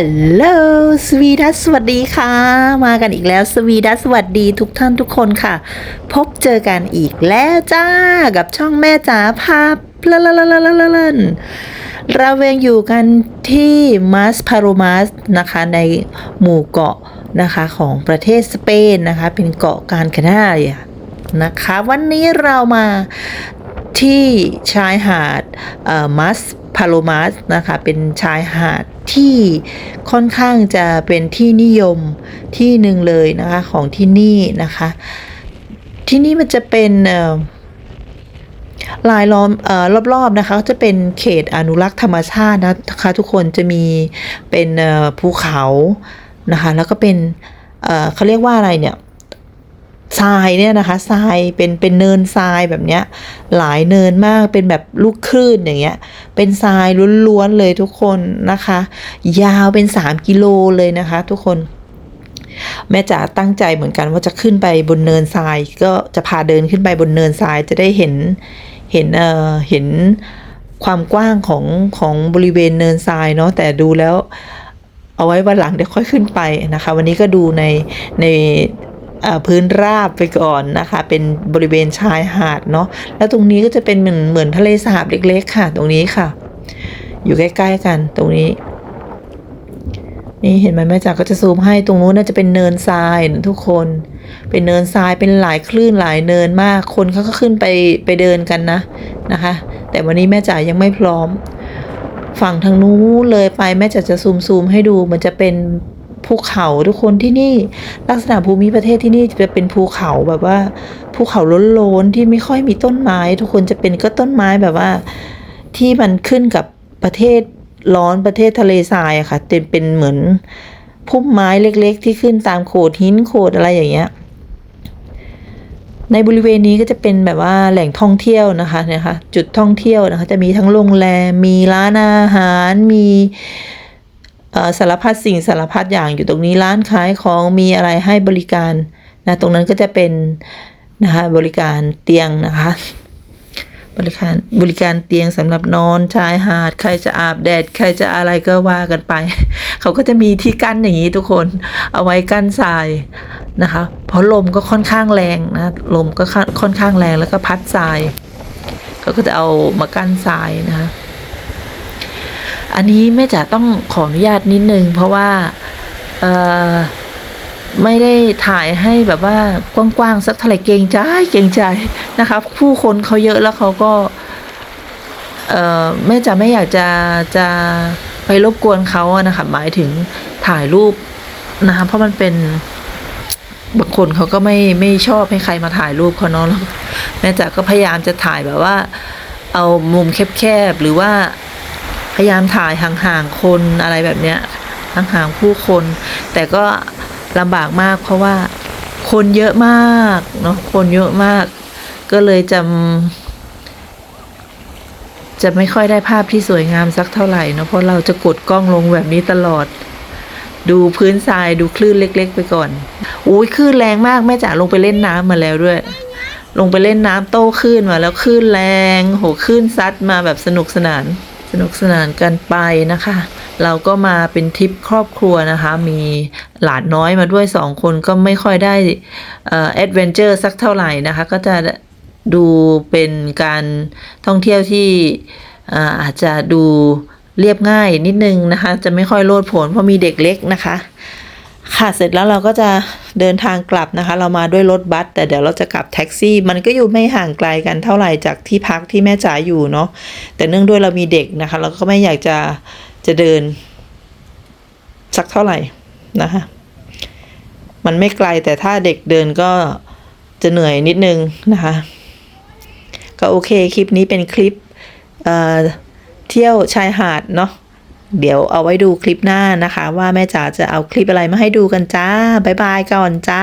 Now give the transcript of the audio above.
ฮัลโหลสวีดัสสวัสดีค่ะ มากันอีกแล้วสวีดัสสวัสดีทุกท่านทุกคนค่ะ พบเจอกันอีกแล้วจ้า กับช่องแม่จ๋าภาพละละละละละละละเราเองอยู่กันที่มัสพาโรมัสนะคะในหมู่เกาะนะคะของประเทศสเปนนะคะ เป็นเกาะการคานาเรียนะคะ วันนี้เรามา ที่ชายหาดมัสพาโลมัสนะคะ เป็นชายหาดที่ค่อนข้างจะเป็นที่นิยมที่หนึ่งเลยนะคะของที่นี่นะคะ ที่นี่มันจะเป็นลายล้อมออรอบๆนะคะก็จะเป็นเขตอนุรักษ์ธรรมชาตินะคะทุกคนจะมีเป็นภูเขานะคะแล้วก็เป็นเเขาเรียกว่าอะไรเนี่ย ทรายเนี่ยนะคะทรายเป็นเป็นเนินทรายแบบเนี้ยหลายเนินมากเป็นแบบลูกคลื่นอย่างเงี้ยเป็นทรายล้วนๆเลยทุกคนนะคะ ยาวเป็น 3 กิโลเลยนะคะทุกคนแม่จ๋าตั้งใจเหมือนกันว่าจะขึ้นไปบนเนินทราย ก็จะพาเดินขึ้นไปบนเนินทรายจะได้เห็นเห็นเอ่อเห็นความกว้างของของบริเวณเนินทรายเนาะแต่ดูแล้วเอาไว้วันหลังเดี๋ยวค่อยขึ้นไปนะคะ วันนี้ก็ดูในใน พื้นราบไปก่อนนะคะ เป็นบริเวณชายหาดเนาะแล้วตรงนี้ก็จะเป็นเหมือนเหมือนทะเลสาบเล็กๆ ค่ะ ตรงนี้ค่ะ อยู่ใกล้ๆกันตรงนี้ นี่เห็นไหมแม่จ๋าก็จะซูมให้ตรงนู้นน่าจะเป็นเนินทรายนะทุกคน เป็นเนินทรายเป็นหลายคลื่นหลายเนินมากคนเขาก็ขึ้นไปไปเดินกันนะนะคะ แต่วันนี้แม่จ๋ายังไม่พร้อม ฝั่งทางนู้นเลยไปแม่จ๋าจะซูมซูมให้ดูมันจะเป็น ภูเขาทุกคนที่นี่ลักษณะภูมิประเทศที่นี่จะเป็นภูเขาแบบว่า ภูเขาล้นๆที่ไม่ค่อยมีต้นไม้ ทุกคนจะเป็นก็ต้นไม้แบบว่า ที่มันขึ้นกับประเทศร้อนประเทศทะเลทรายอะค่ะเป็นเป็นเหมือนพุ่มไม้เล็ก ๆ ที่ขึ้นตามโขดหินโขดอะไรอย่างเงี้ยในบริเวณนี้ก็จะเป็นแบบว่าแหล่งท่องเที่ยวนะคะเนี่ยค่ะจุดท่องเที่ยวนะคะ จะมีทั้งโรงแรมมีร้านอาหารมี สารพัดสิ่งสารพัดอย่างอยู่ตรงนี้ร้านขายของมีอะไรให้บริการนะตรงนั้นก็จะเป็นนะคะบริการเตียงนะคะ บริการบริการเตียงสำหรับนอนชายหาด ใครจะอาบแดด ใครจะอะไรก็ว่ากันไป เขาก็จะมีที่กั้นอย่างนี้ทุกคน เอาไว้กั้นทรายนะคะ เพราะลมก็ค่อนข้างแรงนะลมก็ค่อนข้างแรงแล้วก็พัดทรายเขาก็จะเอามากั้นทรายนะคะ อันนี้แม่จ๋าต้องขออนุญาตนิดนึง เพราะว่าเออไม่ได้ถ่ายให้แบบว่ากว้างๆสักเท่าไหร่เกรงใจเกรงใจนะคะผู้คนเขาเยอะแล้วเขาก็เอ่อแม่จะไม่อยากจะจะไปรบกวนเขาอะนะคะหมายถึงถ่ายรูปนะคะเพราะมันเป็นบางคนเขาก็ไม่ไม่ชอบให้ใครมาถ่ายรูปเขาเนาะแล้วแม่จ๋าก็พยายามจะถ่ายแบบว่า เอามุมแคบๆหรือว่า พยายามถ่ายห่างๆคนอะไรแบบเนี้ยห่างๆผู้คน แต่ก็ลำบากมากเพราะว่าคนเยอะมากเนาะคนเยอะมาก ก็เลยจำจะไม่ค่อยได้ภาพที่สวยงามสักเท่าไหร่เนาะเพราะเราจะกดกล้องลงแบบนี้ตลอด ดูพื้นทรายดูคลื่นเล็ก ๆ ไปก่อนอุ้ยคลื่นแรงมากแม่จ๋าลงไปเล่นน้ำมาแล้วด้วย ลงไปเล่นน้ำโต้คลื่นมาแล้วคลื่นแรง โหคลื่นซัดมาแบบสนุกสนาน นุกสนานกันไปนะคะ เราก็มาเป็นทริปครอบครัวนะคะ มีหลานน้อยมาด้วยสองคนก็ไม่ค่อยได้เอ่อแอดเวนเจอร์สักเท่าไหร่นะคะ ก็จะดูเป็นการท่องเที่ยวที่อาอาจจะดูเรียบง่ายนิดนึงนะคะ จะไม่ค่อยโลดโผนเพราะมีเด็กเล็กนะคะ ค่ะเสร็จแล้วเราก็จะเดินทางกลับนะคะ เรามาด้วยรถบัสแต่เดี๋ยวเราจะกลับแท็กซี่ มันก็อยู่ไม่ห่างไกลกันเท่าไหร่จากที่พักที่แม่จ๋าอยู่เนาะแต่เนื่องด้วยเรามีเด็กนะคะ เราก็ไม่อยากจะจะเดิน สักเท่าไหร่นะคะมันไม่ไกลแต่ถ้าเด็กเดินก็จะเหนื่อยนิดนึงนะคะ ก็โอเคคลิปนี้เป็นคลิปเเที่ยวชายหาดเนาะ เดี๋ยวเอาไว้ดูคลิปหน้านะคะ ว่าแม่จ๋าจะเอาคลิปอะไรมาให้ดูกันจ้า บ๊ายบายก่อนจ้า